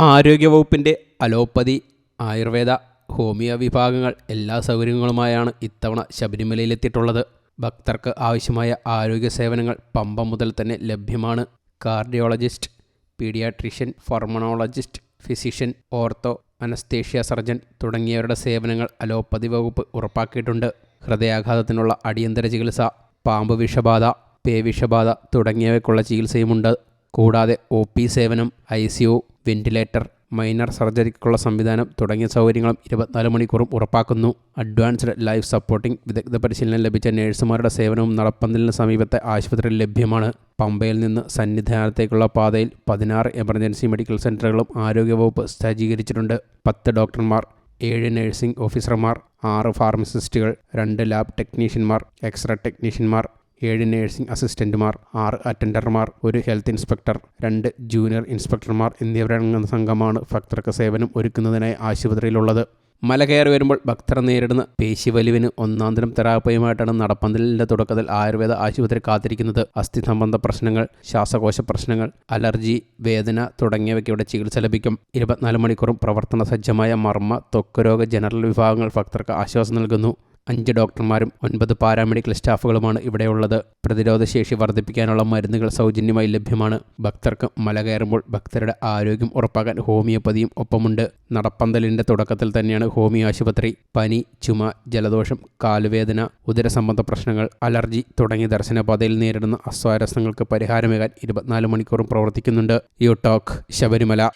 ആരോഗ്യവകുപ്പിന്റെ അലോപ്പതി ആയുർവേദ ഹോമിയ വിഭാഗങ്ങൾ എല്ലാ സൗകര്യങ്ങളുമായാണ് ഇത്തവണ ശബരിമലയിലെത്തിയിട്ടുള്ളത്. ഭക്തർക്ക് ആവശ്യമായ ആരോഗ്യ സേവനങ്ങൾ പമ്പ മുതൽ തന്നെ ലഭ്യമാണ്. Cardiologist paediatrician pulmonologist physician ortho anaesthesia surgeon തുടങ്ങിയവരുടെ സേവനങ്ങൾ അലോപ്പതി വകുപ്പ് ഉറപ്പാക്കിയിട്ടുണ്ട്. ഹൃദയാഘാതത്തിനുള്ള അടിയന്തര ചികിത്സ പാമ്പ് വിഷബാധ പേവിഷബാധ തുടങ്ങിയവയ്ക്കുള്ള ചികിത്സയുമുണ്ട്. കൂടാതെ ഒ പി സേവനം ഐ സി വെന്റിലേറ്റർ മൈനർ സർജറിക്കുള്ള സംവിധാനം തുടങ്ങിയ സൗകര്യങ്ങളും ഇരുപത്തിനാല് മണിക്കൂറും ഉറപ്പാക്കുന്നു. അഡ്വാൻസ്ഡ് ലൈഫ് സപ്പോർട്ടിംഗ് വിദഗ്ധ പരിശീലനം ലഭിച്ച നഴ്സുമാരുടെ സേവനവും നടപ്പന്തലിന് സമീപത്തെ ആശുപത്രിയിൽ ലഭ്യമാണ്. പമ്പയിൽ നിന്ന് സന്നിധാനത്തേക്കുള്ള പാതയിൽ പതിനാറ് എമർജൻസി മെഡിക്കൽ സെന്ററുകളും ആരോഗ്യവകുപ്പ് സജ്ജീകരിച്ചിട്ടുണ്ട്. പത്ത് ഡോക്ടർമാർ ഏഴ് നഴ്സിംഗ് ഓഫീസർമാർ ആറ് ഫാർമസിസ്റ്റുകൾ രണ്ട് ലാബ് ടെക്നീഷ്യന്മാർ എക്സ്റേ ടെക്നീഷ്യന്മാർ ഏഴ് നഴ്സിംഗ് അസിസ്റ്റന്റുമാർ ആറ് അറ്റൻഡർമാർ ഒരു ഹെൽത്ത് ഇൻസ്പെക്ടർ രണ്ട് ജൂനിയർ ഇൻസ്പെക്ടർമാർ എന്നിവരടങ്ങുന്ന സംഘമാണ് ഭക്തർക്ക് സേവനം ഒരുക്കുന്നതിനായി ആശുപത്രിയിലുള്ളത്. മല കയറി വരുമ്പോൾ ഭക്തർ നേരിടുന്ന പേശിവലിവിന് ഒന്നാം തരം തെറാപ്പിയുമായിട്ടാണ് നടപ്പന്തലിന്റെ തുടക്കത്തിൽ ആയുർവേദ ആശുപത്രി കാത്തിരിക്കുന്നത്. അസ്ഥി സംബന്ധ പ്രശ്നങ്ങൾ ശ്വാസകോശ പ്രശ്നങ്ങൾ അലർജി വേദന തുടങ്ങിയവയ്ക്ക് ഇവിടെ ചികിത്സ ലഭിക്കും. ഇരുപത്തിനാല് മണിക്കൂറും പ്രവർത്തന സജ്ജമായ മർമ്മ ത്വക്ക് രോഗ ജനറൽ വിഭാഗങ്ങൾ ഭക്തർക്ക് ആശ്വാസം നൽകുന്നു. അഞ്ച് ഡോക്ടർമാരും ഒൻപത് പാരാമെഡിക്കൽ സ്റ്റാഫുകളുമാണ് ഇവിടെയുള്ളത്. പ്രതിരോധശേഷി വർദ്ധിപ്പിക്കാനുള്ള മരുന്നുകൾ സൗജന്യമായി ലഭ്യമാണ്. ഭക്തർക്ക് മല കയറുമ്പോൾ ഭക്തരുടെ ആരോഗ്യം ഉറപ്പാക്കാൻ ഹോമിയോപ്പതിയും ഒപ്പമുണ്ട്. നടപ്പന്തലിന്റെ തുടക്കത്തിൽ തന്നെയാണ് ഹോമിയോ ആശുപത്രി. പനി ചുമ ജലദോഷം കാലുവേദന ഉദരസംബന്ധ പ്രശ്നങ്ങൾ അലർജി തുടങ്ങിയ ദർശനപാതയിൽ നേരിടുന്ന അസ്വാരസ്യങ്ങൾക്ക് പരിഹാരമേകാൻ ഇരുപത്തിനാല് മണിക്കൂറും പ്രവർത്തിക്കുന്നുണ്ട്. You talk Sabarimala.